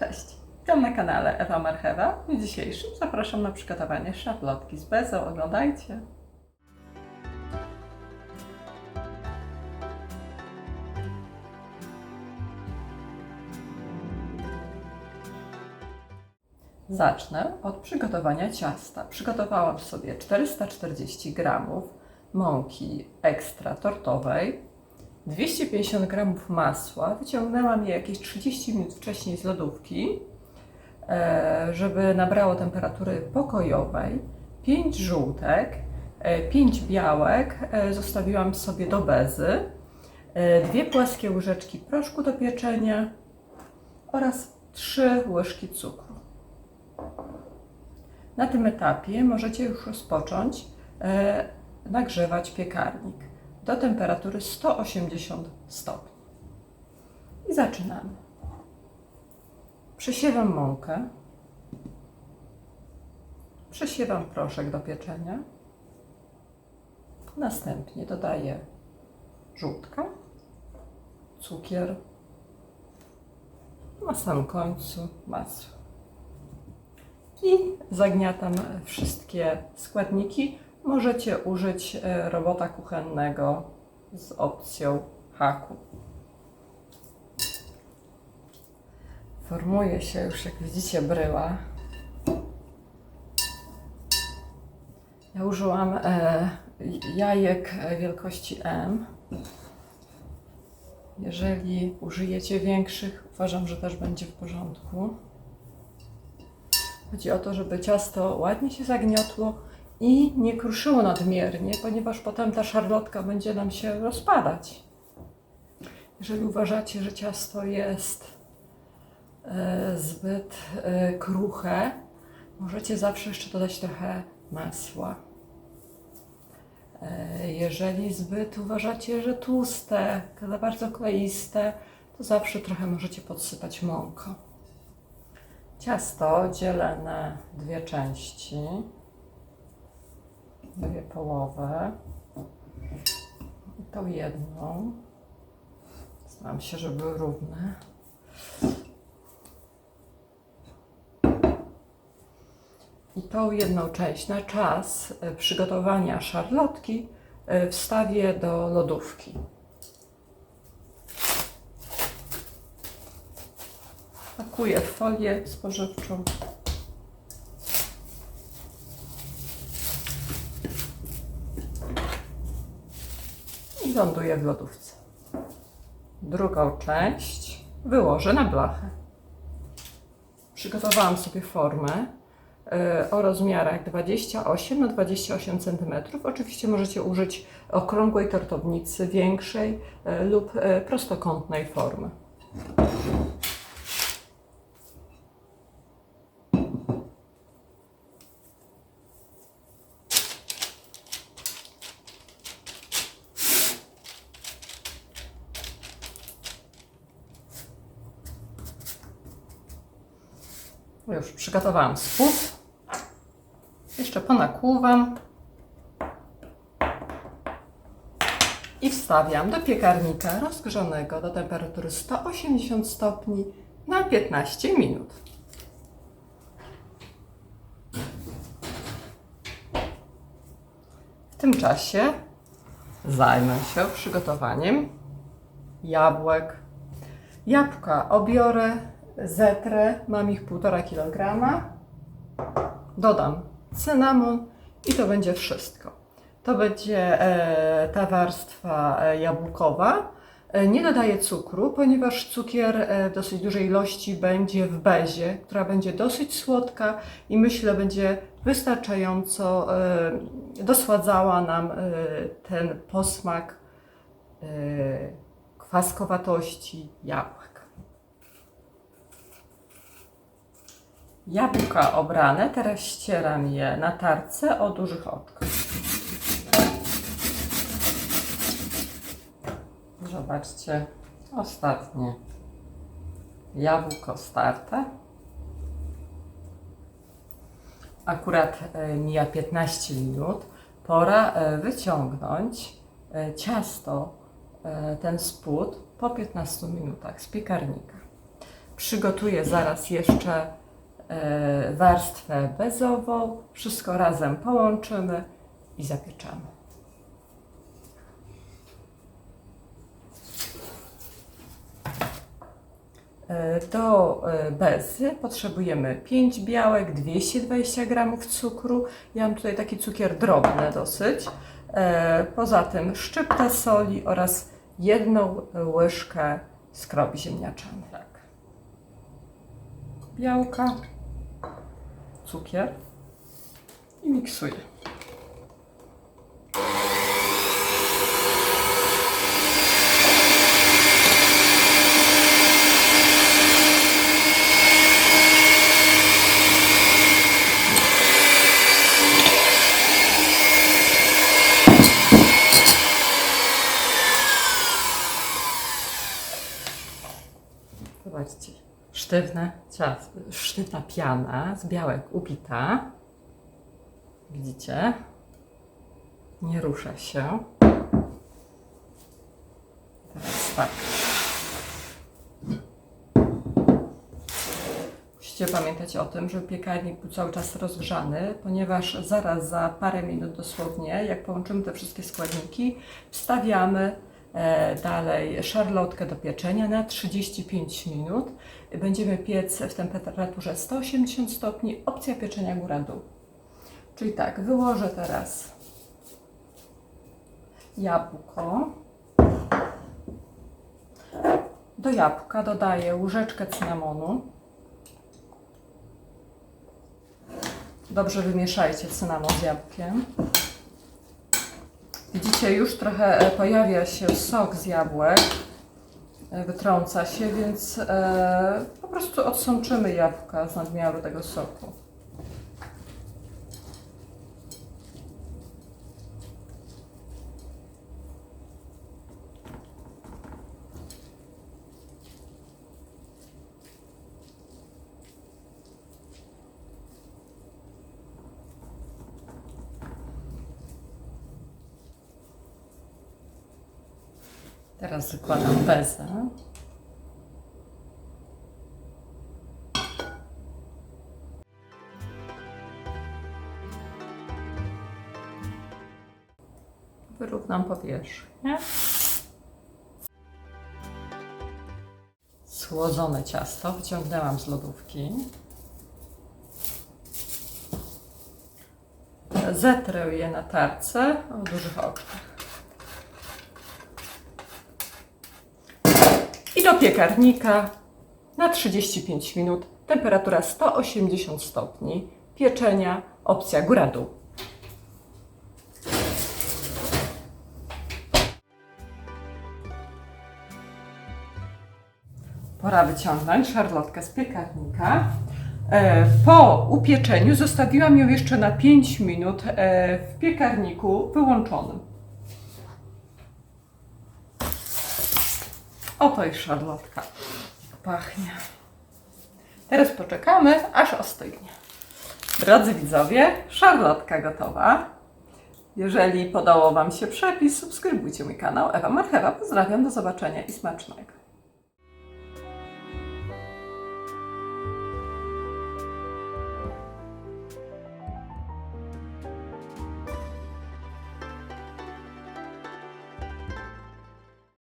Cześć, witam na kanale Ewa Marchewa. W dzisiejszym zapraszam na przygotowanie szarlotki z bezą. Oglądajcie. Zacznę od przygotowania ciasta. Przygotowałam sobie 440 g mąki ekstra tortowej, 250 g masła. Wyciągnęłam je jakieś 30 minut wcześniej z lodówki, e, żeby nabrało temperatury pokojowej. 5 żółtek, 5 białek e, zostawiłam sobie do bezy, e, dwie płaskie łyżeczki proszku do pieczenia oraz 3 łyżki cukru. Na tym etapie możecie już rozpocząć e, nagrzewać piekarnik do temperatury 180 stopni. I zaczynamy. Przesiewam mąkę. Przesiewam proszek do pieczenia. Następnie dodaję żółtka, cukier, na samym końcu masło. I zagniatam wszystkie składniki. Możecie użyć e, robota kuchennego z opcją haku. Formuje się już, jak widzicie, bryła. Ja użyłam e, jajek wielkości M. Jeżeli użyjecie większych, uważam, że też będzie w porządku. Chodzi o to, żeby ciasto ładnie się zagniotło i nie kruszyło nadmiernie, ponieważ potem ta szarlotka będzie nam się rozpadać. Jeżeli uważacie, że ciasto jest e, zbyt e, kruche, możecie zawsze jeszcze dodać trochę masła. E, jeżeli zbyt uważacie, że tłuste, za bardzo kleiste, to zawsze trochę możecie podsypać mąką. Ciasto dzielę na dwie części, dwie połowy. I tą jedną, staram się, żeby były równe. I tą jedną część na czas e, przygotowania szarlotki e, wstawię do lodówki. pakuję w folię spożywczą. I ląduje w lodówce. Drugą część wyłożę na blachę. Przygotowałam sobie formę e, o rozmiarach 28 na 28 cm. Oczywiście możecie użyć okrągłej tortownicy, większej e, lub e, prostokątnej formy. Już przygotowałam spód. Jeszcze ponakłuwam. I wstawiam do piekarnika rozgrzanego do temperatury 180 stopni na 15 minut. W tym czasie zajmę się przygotowaniem jabłek. Jabłka obiorę zetrę, mam ich 1,5 kg. Dodam cynamon i to będzie wszystko. To będzie e, ta warstwa e, jabłkowa. E, nie dodaję cukru, ponieważ cukier w dosyć dużej ilości będzie w bezie, która będzie dosyć słodka i myślę będzie wystarczająco dosładzała nam ten posmak kwaskowatości jabłek. Jabłka obrane, teraz ścieram je na tarce o dużych oczkach. Zobaczcie, ostatnie jabłko starte. Akurat e, mija 15 minut. Pora e, wyciągnąć e, ciasto, ten spód po 15 minutach z piekarnika. Przygotuję zaraz jeszcze warstwę bezową. Wszystko razem połączymy i zapieczamy. E, Do e, bezy potrzebujemy 5 białek, 220 g cukru. Ja mam tutaj taki cukier drobny dosyć. E, Poza tym szczypta soli oraz jedną łyżkę skrobi ziemniaczanej. Tak. Białka, cukier i miksuję. Sztywne ciasto, sztywna piana z białek upita. Widzicie? Nie rusza się. Teraz tak. Musicie pamiętać o tym, żeby piekarnik był cały czas rozgrzany, ponieważ zaraz za parę minut dosłownie, jak połączymy te wszystkie składniki, wstawiamy dalej szarlotkę do pieczenia na 35 minut. Będziemy piec w temperaturze 180 stopni, opcja pieczenia góra-dół. Czyli tak, wyłożę teraz jabłko. Do jabłka dodaję łyżeczkę cynamonu. Dobrze wymieszajcie cynamon z jabłkiem. Już trochę e, pojawia się sok z jabłek. E, Wytrąca się, więc e, po prostu odsączymy jabłka z nadmiaru tego soku. Teraz wykładam bezę. Wyrównam powierzchnię. Schłodzone ciasto wyciągnęłam z lodówki. Zetrę je na tarce o dużych oknach. Do piekarnika na 35 minut. Temperatura 180 stopni. Pieczenia, opcja góra-dół. Pora wyciągnąć szarlotkę z piekarnika. E, Po upieczeniu zostawiłam ją jeszcze na 5 minut e, w piekarniku wyłączonym. Oto i szarlotka. Pachnie. Teraz poczekamy, aż ostygnie. Drodzy widzowie, szarlotka gotowa. Jeżeli podobał Wam się przepis, subskrybujcie mój kanał. Ewa Marchewa. Pozdrawiam, do zobaczenia i smacznego.